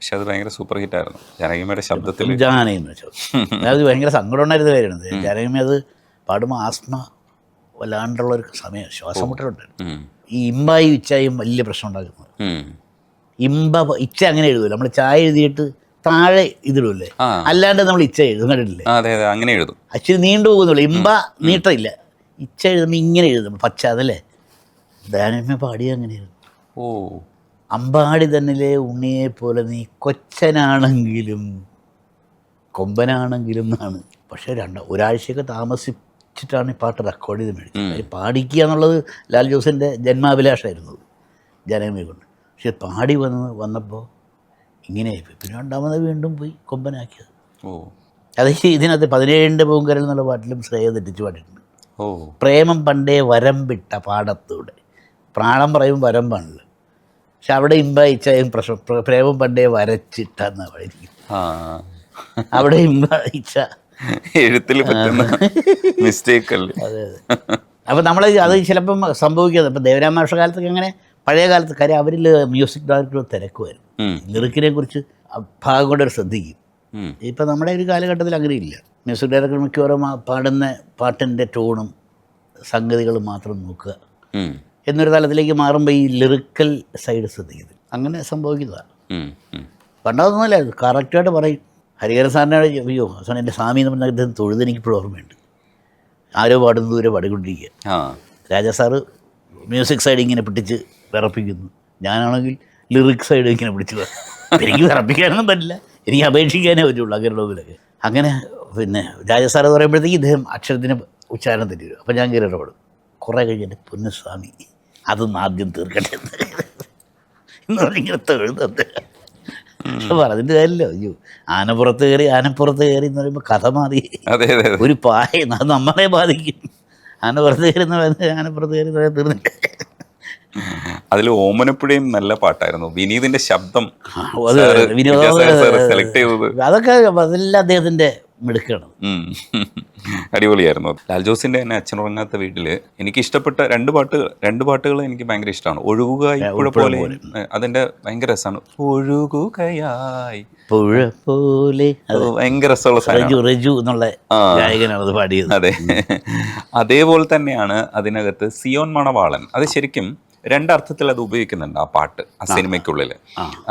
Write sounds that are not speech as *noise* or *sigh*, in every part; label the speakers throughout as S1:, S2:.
S1: പക്ഷെ അത് ഭയങ്കര സൂപ്പർ ഹിറ്റ് ആയിരുന്നു. ജനകിമയുടെ ശബ്ദത്തിൽ.
S2: വെച്ചോ *laughs* അതായത് ഭയങ്കര സങ്കടം ഉണ്ടായിരുന്ന കാര്യമാണ് ജാനകിമ അത് പാടുമ്പോൾ ആസ്മ വല്ലാണ്ടുള്ള ഒരു സമയം ശ്വാസം മുട്ടലുണ്ടായിരുന്നു ഈ ഇമ്പായി ഇച്ചായും വലിയ പ്രശ്നം ഉണ്ടാക്കുന്നത്. ഇമ്പ ഇച്ച അങ്ങനെ എഴുതുമല്ലോ നമ്മൾ ചായ എഴുതിയിട്ട് താഴെ
S1: ഇതിടൂല്ലേ.
S2: അല്ലാണ്ട് നമ്മൾ ഇച്ച എഴുതും കണ്ടിട്ടില്ലേ?
S1: അതെ അതെ അങ്ങനെ എഴുതും.
S2: അച്ഛന് നീണ്ടു പോകുന്നുള്ളൂ. ഇമ്പ നീട്ടമില്ല ഇച്ച എഴുതുമ്പോൾ ഇങ്ങനെ എഴുതും. പച്ച അതല്ലേ? ദാനമ്മ പാടിയ അങ്ങനെയായിരുന്നു.
S1: ഓ.
S2: അമ്പാടി തന്നിലെ ഉണ്ണിയെ പോലെ നീ കൊച്ചനാണെങ്കിലും കൊമ്പനാണെങ്കിലും എന്നാണ്. പക്ഷേ രണ്ട് ഒരാഴ്ചയൊക്കെ താമസിച്ചിട്ടാണ് ഈ പാട്ട് റെക്കോർഡ് ചെയ്ത് മേടിച്ചത്. പാടിക്കുക എന്നുള്ളത് ലാൽ ജോസിന്റെ ജന്മാഭിലാഷമായിരുന്നു ജനമേ കൊണ്ട് പക്ഷേ പാടി വന്ന് വന്നപ്പോൾ ഇങ്ങനെയായിപ്പോയി പിന്നെ രണ്ടാമത് വീണ്ടും പോയി കൊമ്പനാക്കിയത്.
S1: ഓ.
S2: അത് ഇതിനകത്ത് പതിനേഴിന്റെ പൂങ്കരൽ എന്നുള്ള പാട്ടിലും ശ്രേയ തെറ്റിച്ച് പാടിയിട്ടുണ്ട്.
S1: ഓ.
S2: പ്രേമം പണ്ടേ വിട്ട പാടത്തൂടെ. പ്രാണം പറയും വരമ്പാണല്ലോ പക്ഷെ അവിടെ ഇമ്പായിച്ചായും പ്രേമം പണ്ടേ വരച്ചിട്ടാന്ന്
S1: ആ.
S2: അവിടെ ഇമ്പായിച്ച
S1: എഴുത്തിൽ പറ്റുന്ന മിസ്റ്റേക്ക് അല്ലേ
S2: അതെ അതെ. അപ്പം നമ്മൾ അത് ചിലപ്പം സംഭവിക്കുന്നത് ഇപ്പം ദേവരാമാഷ കാലത്തൊക്കെ അങ്ങനെ പഴയ കാലത്ത് കാര്യം അവരിൽ മ്യൂസിക് ഡയറക്ടർ തിരക്കുമായിരുന്നു. ലിറിക്കിനെ കുറിച്ച് ആ ഭാഗം കൊണ്ട് അവർ ശ്രദ്ധിക്കും. ഇപ്പം നമ്മുടെ ഒരു കാലഘട്ടത്തിൽ അങ്ങനെ ഇല്ല മ്യൂസിക് ഡയറക്ടർ മിക്കവാറും പാടുന്ന പാട്ടിന്റെ ടോണും സംഗതികളും മാത്രം നോക്കുക. എന്നൊരു തലത്തിലേക്ക് മാറുമ്പോൾ ഈ ലിറിക്കൽ സൈഡ് ശ്രദ്ധിക്കുന്നത് അങ്ങനെ സംഭവിക്കുന്നതാണ്. പണ്ടതൊന്നുമല്ല കറക്റ്റായിട്ട് പറയും. ഹരിഹരൻ സാറിനോട് അയ്യോ സാർ എന്റെ സ്വാമി എന്ന് പറഞ്ഞ അദ്ദേഹം തൊഴുത് എനിക്കിപ്പോഴും ഓർമ്മയുണ്ട്. ആരോ പാടുന്ന ദൂരെ പാടിക്കൊണ്ടിരിക്കുക
S1: ആ.
S2: രാജാ സാറ് മ്യൂസിക് സൈഡ് ഇങ്ങനെ പിടിച്ച് വിറപ്പിക്കുന്നു. ഞാനാണെങ്കിൽ ലിറിക് സൈഡ് ഇങ്ങനെ പിടിച്ച് *laughs* എനിക്ക് വിറപ്പിക്കാനൊന്നും പറ്റില്ല. എനിക്ക് അപേക്ഷിക്കാനേ പറ്റുള്ളൂ അങ്ങനെയുള്ള മുമ്പിലൊക്കെ അങ്ങനെ പിന്നെ രാജാ സാർ എന്ന് പറയുമ്പോഴത്തേക്ക് ഇദ്ദേഹം അക്ഷരത്തിന് ഉച്ചാരണം തരും അപ്പോൾ അപ്പം ഞാൻ കയറി ഇടപെടും. കുറേ കഴിഞ്ഞ് എന്റെ പൊന്നുസ്വാമി അതൊന്ന് ആദ്യം തീർക്കട്ടെ എന്ന് പറഞ്ഞിങ്ങനെ പക്ഷെ പറഞ്ഞിട്ട് കാര്യമില്ല. അയ്യോ ആനപ്പുറത്ത് കയറി ആനപ്പുറത്ത് കയറി എന്ന് പറയുമ്പോൾ കഥ മാറി. ഒരു പായ അത് നമ്മളെ ബാധിക്കും. ആനപ്പുറത്ത് കയറി എന്ന് പറയുന്നത് ആനപ്പുറത്ത് കയറി എന്ന് തീർന്നിട്ട്
S1: അതിൽ ഓമനപ്പുഴയും നല്ല പാട്ടായിരുന്നു. വിനീതിന്റെ ശബ്ദം സെലക്ട് ചെയ്തത്.
S2: അതൊക്കെ അതെല്ലാം അദ്ദേഹത്തിന്റെ മിടുക്കാണ്.
S1: അടിപൊളിയായിരുന്നു. ലാൽ ജോസിന്റെ തന്നെ അച്ഛനുറങ്ങാത്ത വീട്ടിൽ എനിക്ക് ഇഷ്ടപ്പെട്ട രണ്ട് പാട്ടുകൾ രണ്ട് പാട്ടുകൾ എനിക്ക് ഭയങ്കര ഇഷ്ടമാണ്. ഒഴുകുക ഇപ്പോഴെ പോലെ. അതിന്റെ ഭയങ്കര രസമാണ് ഒഴുകുകയായി
S2: പുഴ പോലെ.
S1: ഭയങ്കര രസമുള്ള സാധനമാണ്.
S2: റജു റജു എന്നുള്ള. ഗായകനാണ് അത് പാടിയത്.
S1: അതെ. അതേപോലെ തന്നെയാണ് അതിനകത്ത് സിയോൻ മണവാളൻ. അത് ശരിക്കും രണ്ടർത്ഥത്തിൽ അത് ഉപയോഗിക്കുന്നുണ്ട് ആ പാട്ട് ആ സിനിമയ്ക്കുള്ളിൽ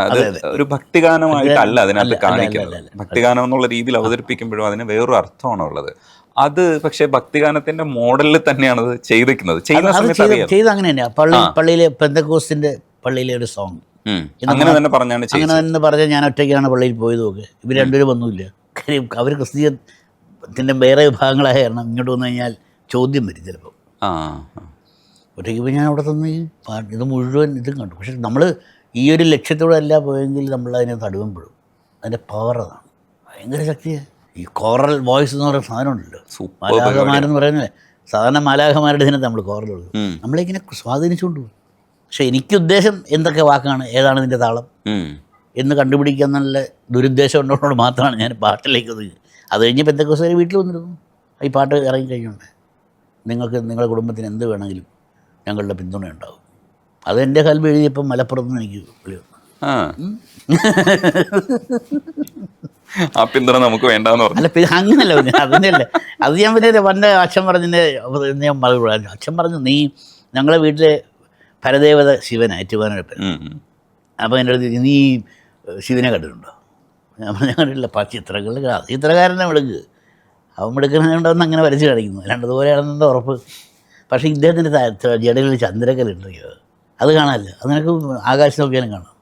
S1: അത് ഒരു ഭക്തിഗാനമായിട്ടല്ല അതിനകത്ത് കാണിക്കുന്നത്. ഭക്തിഗാനം എന്നുള്ള രീതിയിൽ അവതരിപ്പിക്കുമ്പോഴും അതിന് വേറൊരു അർത്ഥമാണ് ഉള്ളത്. അത് പക്ഷെ ഭക്തിഗാനത്തിന്റെ മോഡലിൽ തന്നെയാണ് അത് ചെയ്തിരിക്കുന്നത്. ചെയ്യുന്ന
S2: അത്
S1: സമയത്ത്
S2: ചെയ്ത് അങ്ങനെ തന്നെയാണ് പള്ളി പള്ളിയിലെ പെന്തക്കോസ്റ്റിന്റെ പള്ളിയിലെ ഒരു സോങ്
S1: അങ്ങനെ തന്നെ പറഞ്ഞാണ്
S2: അങ്ങനെ തന്നെ പറഞ്ഞാൽ ഞാൻ ഒറ്റയ്ക്കാണ് പള്ളിയിൽ പോയത് നോക്ക് ഇവർ രണ്ടുപേരും ഒന്നുമില്ല. കാര്യം അവർ ക്രിസ്തീയത്തിന്റെ വേറെ വിഭാഗങ്ങളായ കാരണം ഇങ്ങോട്ട് വന്നു കഴിഞ്ഞാൽ ചോദ്യം വരും ചിലപ്പോൾ ഒറ്റയ്ക്ക് പോയി ഞാൻ അവിടെ തന്നെ ഈ പാട്ട് ഇത് മുഴുവൻ ഇതും കണ്ടു. പക്ഷെ നമ്മൾ ഈ ഒരു ലക്ഷ്യത്തോടെ അല്ല പോയെങ്കിൽ നമ്മൾ അതിനെ തടുവുമ്പോഴും അതിന്റെ പവർ അതാണ്. ഭയങ്കര ശക്തിയാണ് ഈ കോറൽ വോയിസ് എന്ന് പറയുന്ന സാധനമുണ്ടല്ലോ
S1: സൂപ്പർ
S2: മാലാഖമാരെന്ന് പറയുന്നത് സാധാരണ മാലാഖമാരുടെ ഇതിനകത്ത് നമ്മൾ കോറൽ കൊടുക്കും. നമ്മളിങ്ങനെ സ്വാധീനിച്ചുകൊണ്ട് പോകും. പക്ഷേ എനിക്ക് ഉദ്ദേശം എന്തൊക്കെ വാക്കാണ്? ഏതാണ് ഇതിന്റെ താളം? എന്ന് കണ്ടുപിടിക്കാൻ നല്ല ദുരുദ്ദേശം ഉള്ളതുകൊണ്ട് മാത്രമാണ് ഞാൻ പാട്ടിലേക്ക് ഒതുങ്ങി. അത് കഴിഞ്ഞ് പെന്തക്കോസുകാർ വീട്ടിൽ വന്നിരുന്നു. ഈ പാട്ട് ഇറങ്ങി കഴിഞ്ഞുണ്ട് നിങ്ങൾക്ക് നിങ്ങളുടെ കുടുംബത്തിന് എന്ത് വേണമെങ്കിലും ഞങ്ങളുടെ പിന്തുണ ഉണ്ടാവും. അത് എന്റെ കൽബ് എഴുതിയപ്പം മലപ്പുറത്ത് നിന്ന് എനിക്ക് വിളി വന്നു.
S1: ആ. പിന്തുണ നമുക്ക് വേണ്ടെന്ന് പറഞ്ഞു.
S2: അല്ല അങ്ങനല്ല പിന്നെ അതിനല്ല. അത് ഞാൻ പിന്നെ പണ്ട് അച്ഛൻ പറഞ്ഞതിന്റെ ഞാൻ മറുപടി പറഞ്ഞു അച്ഛൻ പറഞ്ഞു നീ ഞങ്ങളെ വീട്ടിലെ പരദേവത ശിവന.
S1: ഉം.
S2: അപ്പോൾ എന്റെ അടുത്ത് നീ ശിവനെ കണ്ടിട്ടുണ്ടോ? ഞാൻ പറഞ്ഞു കണ്ടിട്ടില്ല പ ചിത്രങ്ങളിൽ ചിത്രകാരനെ വിളിക്ക് അവൻ വിളിക്കുന്നതുകൊണ്ടൊന്നും അങ്ങനെ വരച്ച് കാണിക്കുന്നു. രണ്ടതുപോലെയാണെന്നുണ്ട് ഉറപ്പ്? പക്ഷേ ഇദ്ദേഹത്തിന്റെ ജടകളിൽ ചന്ദ്രക്കലുണ്ടല്ലോ അത് കാണാമല്ലോ അത് നിനക്ക് ആകാശം നോക്കിയാലും കാണാം.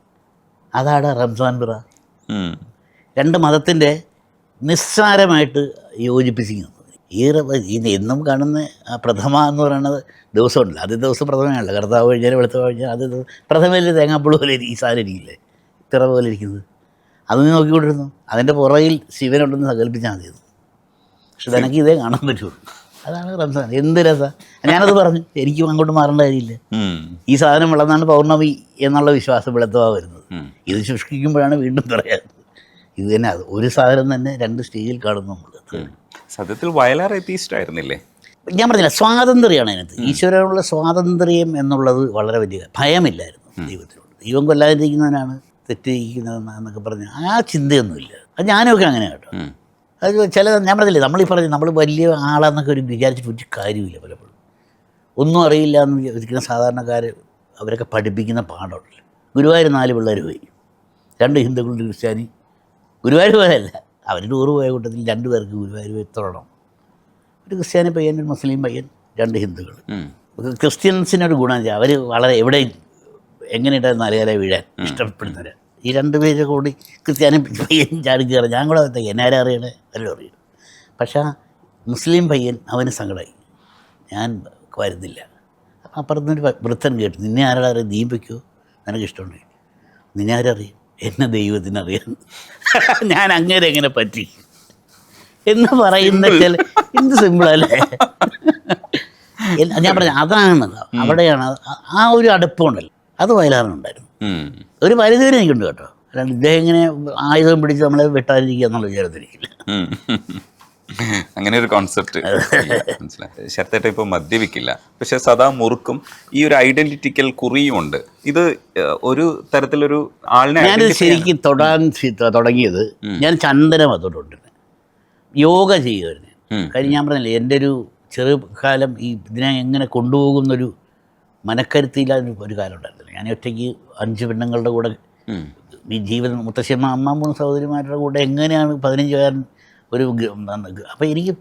S2: അതാണ് റംസാൻ പിറ. രണ്ട് മതത്തിന്റെ നിസ്സാരമായിട്ട് യോജിപ്പിച്ചിരിക്കുന്നത് ഈ ഇന്നും കാണുന്ന പ്രഥമ എന്ന് പറയുന്നത് ദിവസമുണ്ടല്ലോ. ആദ്യ ദിവസം പ്രഥമയാണല്ലോ കർത്താവ് കഴിഞ്ഞാൽ വെളുത്ത കഴിഞ്ഞാൽ ആദ്യ ദിവസം പ്രഥമയിൽ തേങ്ങാപ്പുൾ പോലെ ഈ സാധനം ഇരിക്കില്ലേ? ഇത്ര പോലെ ഇരിക്കുന്നത്. അത് നീ നോക്കിക്കൊണ്ടിരുന്നു. അതിന്റെ പുറകിൽ ശിവനുണ്ടെന്ന് സങ്കല്പിച്ചാൽ മതി. പക്ഷെ തനിക്ക് ഇതേ കാണാൻ പറ്റുള്ളൂ. അതാണ് റംസാൻ എന്ത് രസം? ഞാനത് പറഞ്ഞു. എനിക്കും അങ്ങോട്ട് മാറേണ്ട കാര്യമില്ല. ഈ സാധനം വളർന്നാണ് പൗർണമി എന്നുള്ള വിശ്വാസം വെളുത്തവാ വരുന്നത്. ഇത് ശുഷ്കിക്കുമ്പോഴാണ് വീണ്ടും പറയാറ് ഇത് തന്നെ അത്. ഒരു സാധനം തന്നെ രണ്ട് സ്റ്റേജിൽ കാണുന്നു നമ്മൾ.
S1: സത്യത്തിൽ വയലാർ എത്തീസ്റ്റ് ആയിരുന്നില്ലേ
S2: ഞാൻ പറഞ്ഞില്ല സ്വാതന്ത്ര്യമാണ് അതിനകത്ത്. ഈശ്വരനുള്ള സ്വാതന്ത്ര്യം എന്നുള്ളത് വളരെ വലിയ ഭയമില്ലായിരുന്നു ദൈവത്തിനോട്. ദൈവം കൊല്ലാതിരിക്കുന്നവനാണ്
S3: തെറ്റിരിക്കുന്നതെന്നൊക്കെ പറഞ്ഞ് ആ ചിന്തയൊന്നുമില്ല. അത് ഞാനൊക്കെ അങ്ങനെ കേട്ടോ. അത് ചില ഞാൻ പറഞ്ഞില്ലേ നമ്മളീ പറഞ്ഞു നമ്മൾ വലിയ ആളാന്നൊക്കെ ഒരു വിചാരിച്ചിട്ട് ഒരു കാര്യമില്ല പലപ്പോഴും. ഒന്നും അറിയില്ല എന്ന് വിചാരിക്കുന്ന സാധാരണക്കാർ അവരൊക്കെ പഠിപ്പിക്കുന്ന പാഠമുണ്ടല്ലോ. ഗുരുവായൂർ നാല് പിള്ളേർ പോയി. രണ്ട് ഹിന്ദുക്കളുടെ ക്രിസ്ത്യാനി. ഗുരുവായൂർ പോയതല്ല. അവർ ടൂറ് പോയ കൂട്ടത്തിൽ രണ്ട് പേർക്ക് ഗുരുവായൂർ പോയി തൊഴണം ഒരു ക്രിസ്ത്യാനി പയ്യൻ ഒരു മുസ്ലിം പയ്യൻ രണ്ട് ഹിന്ദുക്കൾ. ക്രിസ്ത്യൻസിനൊരു ഗുണം അവർ വളരെ എവിടെ എങ്ങനെയിട്ടാ നാലുകാരെ വീഴാൻ ഇഷ്ടപ്പെടുന്നവർ ഈ രണ്ട് പേര് കൂടി ക്രിസ്ത്യാനി പയ്യൻ ചാടി കയറി. ഞാൻ കൂടെ അവരുടെ എന്നെ ആരാ അറിയണേ? എല്ലാം അറിയണം. പക്ഷേ ആ മുസ്ലിം പയ്യൻ അവന് സങ്കടമായി ഞാൻ വരുന്നില്ല. അപ്പം അപ്പുറത്തുനിന്നൊരു വ- വൃത്തൻ കേട്ടു നിന്നെ ആരാടാ അറിയാം? നീ വയ്ക്കുമോ നിനക്ക് ഇഷ്ടമുണ്ട്? നിന്നെ ആരറിയും എന്നെ ദൈവത്തിനറിയാം ഞാൻ അങ്ങനെ എങ്ങനെ പറ്റി? എന്ന് പറയുന്ന ചില എന്ത് സിമ്പിളല്ലേ *laughs* ഞാൻ പറഞ്ഞു അതാണ് അവിടെയാണ് ആ- ഒരു അടുപ്പമുണ്ടല്ലോ അത് വയലാറിനുണ്ടായിരുന്നു. ഒരു പരിധി വരെ എനിക്കുണ്ട് കേട്ടോ. അല്ലാണ്ട് ഇദ്ദേഹം ഇങ്ങനെ ആയുധം പിടിച്ച് നമ്മളെ വെട്ടാതിരിക്കുക എന്നുള്ള വിചാരത്തിരിക്കില്ല.
S1: അങ്ങനെ ഒരു കോൺസെപ്റ്റ് മനസ്സിലായി. ശരത്തേട്ട ഇപ്പോൾ മദ്യപിക്കില്ല. പക്ഷെ സദാ മുറുക്കും ഈ ഒരു ഐഡന്റിറ്റിക്കൽ കുറിയും ഉണ്ട്. ഇത് ഒരു തരത്തിലൊരു ആളിനെ ഞാൻ
S3: ശരിക്കും തൊടാൻ തുടങ്ങിയത് ഞാൻ ചന്ദനം അതോട്ടുണ്ട് യോഗ ചെയ്യുമായിരുന്നു. കാര്യം ഞാൻ പറഞ്ഞില്ലേ എന്റെ ഒരു ചെറുകാലം ഈ ഇതിനെ എങ്ങനെ കൊണ്ടുപോകുന്നൊരു മനക്കരുത്തിയില്ലാത്ത ഒരു കാലം ഉണ്ടായിരുന്നില്ല. ഞാൻ ഒറ്റയ്ക്ക് അഞ്ച് പെണ്ണുങ്ങളുടെ കൂടെ.
S2: ഈ ജീവിതം മുത്തശ്ശിമ്മ അമ്മ മൂന്ന് സഹോദരിമാരുടെ കൂടെ എങ്ങനെയാണ് പതിനഞ്ചുകാരൻ ഒരു അപ്പോൾ എനിക്ക്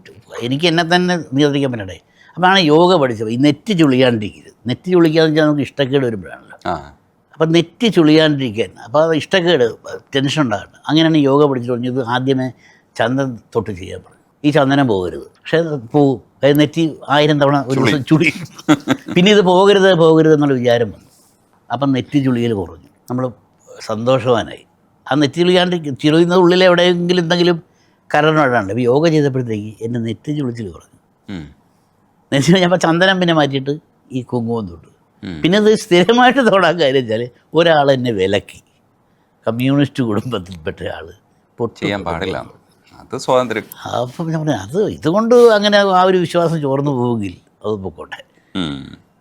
S2: എനിക്ക് എന്നെ തന്നെ നിയന്ത്രിക്കാൻ പറ്റണ്ടേ അപ്പോഴാണ് യോഗ പഠിച്ചത്. ഈ നെറ്റ് ചുളിയാണ്ടിരിക്കരുത് നെറ്റ് ചുളിക്കാന്ന് വെച്ചാൽ നമുക്ക് ഇഷ്ടക്കേട് വരുമ്പോഴാണല്ലോ. അപ്പം നെറ്റ് ചുളിയാണ്ടിരിക്കാൻ. അപ്പോൾ അത് ഇഷ്ടക്കേട് ടെൻഷൻ ഉണ്ടാകണം അങ്ങനെയാണ് യോഗ പഠിച്ചു തുടങ്ങിയത്. ആദ്യമേ ചന്ദ്രൻ തൊട്ട് ചെയ്യാൻ പറഞ്ഞു. ഈ ചന്ദനം പോകരുത്. പക്ഷേ അത് പോവും നെറ്റി ആയിരം തവണ ഒരു ദിവസം ചുളി. പിന്നെ ഇത് പോകരുത് പോകരുത് എന്നുള്ള വിചാരം വന്നു. അപ്പം നെറ്റി ചുളിയിൽ കുറഞ്ഞു. നമ്മൾ സന്തോഷവാനായി. ആ നെറ്റി ചുളിയാണ്ട് ചുളിയുന്ന ഉള്ളിൽ എവിടെയെങ്കിലും എന്തെങ്കിലും കരണമുണ്ടാണ്ട് അപ്പോൾ യോഗ ചെയ്തപ്പോഴത്തേക്ക് എന്റെ നെറ്റി ചുളിച്ചിൽ കുറഞ്ഞു. നെറ്റി കഴിഞ്ഞപ്പോൾ ചന്ദനം പിന്നെ മാറ്റിയിട്ട് ഈ കുങ്കുമം തൊട്ടു. പിന്നെ ഇത് സ്ഥിരമായിട്ട് തൊടാൻ കാര്യം വെച്ചാൽ ഒരാൾ എന്നെ വിലക്കി. കമ്മ്യൂണിസ്റ്റ് കുടുംബത്തിൽപ്പെട്ട ആൾ
S1: ചെയ്യാൻ പാടില്ല. അത് സ്വാതന്ത്ര്യം.
S2: അപ്പം ഞാൻ പറഞ്ഞു അത് ഇതുകൊണ്ട് അങ്ങനെ ആ ഒരു വിശ്വാസം ചോർന്നു പോവുകിൽ അത് പൊക്കോട്ടെ.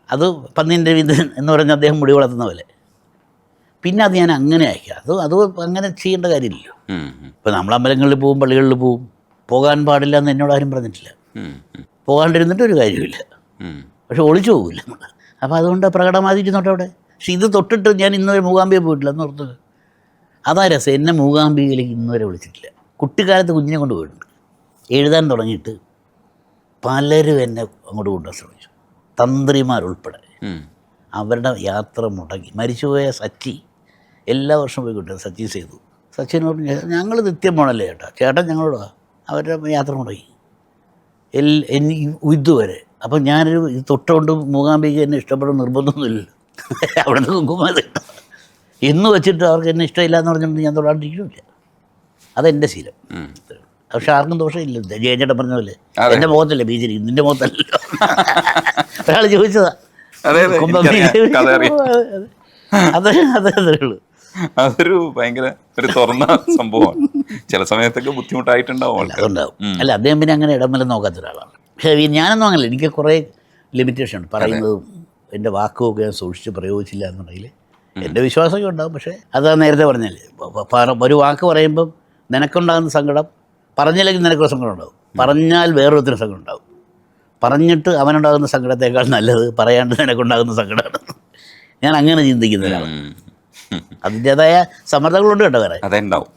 S2: അത് പന്നിൻ രവീന്ദ്രൻ എന്ന് പറഞ്ഞ അദ്ദേഹം മുടി വളർത്തുന്ന പോലെ. പിന്നെ അത് ഞാൻ അങ്ങനെ അയക്കാം. അത് അത് അങ്ങനെ ചെയ്യേണ്ട കാര്യമില്ലല്ലോ. ഇപ്പം നമ്മൾ അമ്പലങ്ങളിൽ പോവും പള്ളികളിൽ പോവും. പോകാൻ പാടില്ല എന്ന് എന്നോട് ആരും പറഞ്ഞിട്ടില്ല. പോകാണ്ടിരുന്നിട്ട് ഒരു കാര്യമില്ല പക്ഷെ ഒളിച്ചു പോകില്ല നമ്മൾ അപ്പോൾ അതുകൊണ്ട് പ്രകടമാതിരുന്നോട്ടെ അവിടെ? പക്ഷെ ഇത് തൊട്ടിട്ട് ഞാൻ ഇന്നുവരെ മൂകാംബിയെ പോയിട്ടില്ല എന്ന് ഓർത്തത് അതാ രസം. എന്നെ മൂകാംബികയിലേക്ക് ഇന്നുവരെ വിളിച്ചിട്ടില്ല. കുട്ടിക്കാലത്ത് കുഞ്ഞിനെ കൊണ്ട് പോയിട്ടുണ്ട്. എഴുതാൻ തുടങ്ങിയിട്ട് പലരും എന്നെ അങ്ങോട്ട് കൊണ്ടുപോകാൻ ശ്രമിച്ചു. തന്ത്രിമാരുൾപ്പെടെ. അവരുടെ യാത്ര മുടങ്ങി. മരിച്ചുപോയ സച്ചി എല്ലാ വർഷവും പോയി കിട്ടും സച്ചി സേതു. സച്ചിനോട് ഞങ്ങൾ നിത്യം പോണല്ലേ ചേട്ടാ. ചേട്ടൻ ഞങ്ങളോട്. അവരുടെ യാത്ര മുടങ്ങി. എൽ എനി ഇതുവരെ. അപ്പം ഞാനൊരു ഇത് തൊട്ടുകൊണ്ട് മൂകാംബിക എന്നെ ഇഷ്ടപ്പെടുന്ന നിർബന്ധമൊന്നുമില്ലല്ലോ അവിടെ നിന്ന് കുങ്കുമത് എന്ന് വെച്ചിട്ട് അവർക്ക് എന്നെ ഇഷ്ടമില്ല എന്ന് പറഞ്ഞിട്ട് ഞാൻ തൊടാണ്ടിരിക്കില്ല അതെന്റെ ശീലം. പക്ഷെ ആർക്കും ദോഷമില്ല ജയചേട്ടൻ പറഞ്ഞ പോലെ. എന്റെ മുഖത്തല്ലേ ബീച്ചിരിക്കും നിന്റെ മുഖത്തല്ലോ ഒരാൾ ചോദിച്ചതാ.
S1: അത് അതെ,
S2: ഉള്ളൂ.
S1: അതൊരു ഭയങ്കര ഒരു തുറന്ന സംഭവമാണ്. ചില സമയത്തൊക്കെ ബുദ്ധിമുട്ടായിട്ടുണ്ടാവും
S2: അതുണ്ടാവും. അല്ല അദ്ദേഹം പിന്നെ അങ്ങനെ ഇടമലം നോക്കാത്ത ഒരാളാണ്. പക്ഷേ ഞാനൊന്നും അങ്ങനെ എനിക്ക് കുറേ ലിമിറ്റേഷൻ ഉണ്ട് പറയുന്നതും എന്റെ വാക്കുമൊക്കെ ഞാൻ സൂക്ഷിച്ച് പ്രയോഗിച്ചില്ല എന്നുണ്ടെങ്കിൽ എന്റെ വിശ്വാസമൊക്കെ ഉണ്ടാവും. പക്ഷേ അതാ നേരത്തെ പറഞ്ഞല്ലേ. ഒരു വാക്ക് പറയുമ്പം നിനക്കുണ്ടാകുന്ന സങ്കടം പറഞ്ഞില്ലെങ്കിൽ നിനക്കൊരു സങ്കടം ഉണ്ടാവും പറഞ്ഞാൽ വേറൊരുത്തിന് സങ്കടം ഉണ്ടാവും പറഞ്ഞിട്ട് അവനുണ്ടാകുന്ന സങ്കടത്തേക്കാൾ നല്ലത് പറയാണ്ട് നിനക്കുണ്ടാകുന്ന സങ്കടമാണ്. ഞാൻ അങ്ങനെ
S1: ചിന്തിക്കുന്നില്ല.
S2: അതിന്റേതായ സമ്മർദ്ദങ്ങളുണ്ട് കേട്ടോ വേറെ.
S1: അതുണ്ടാവും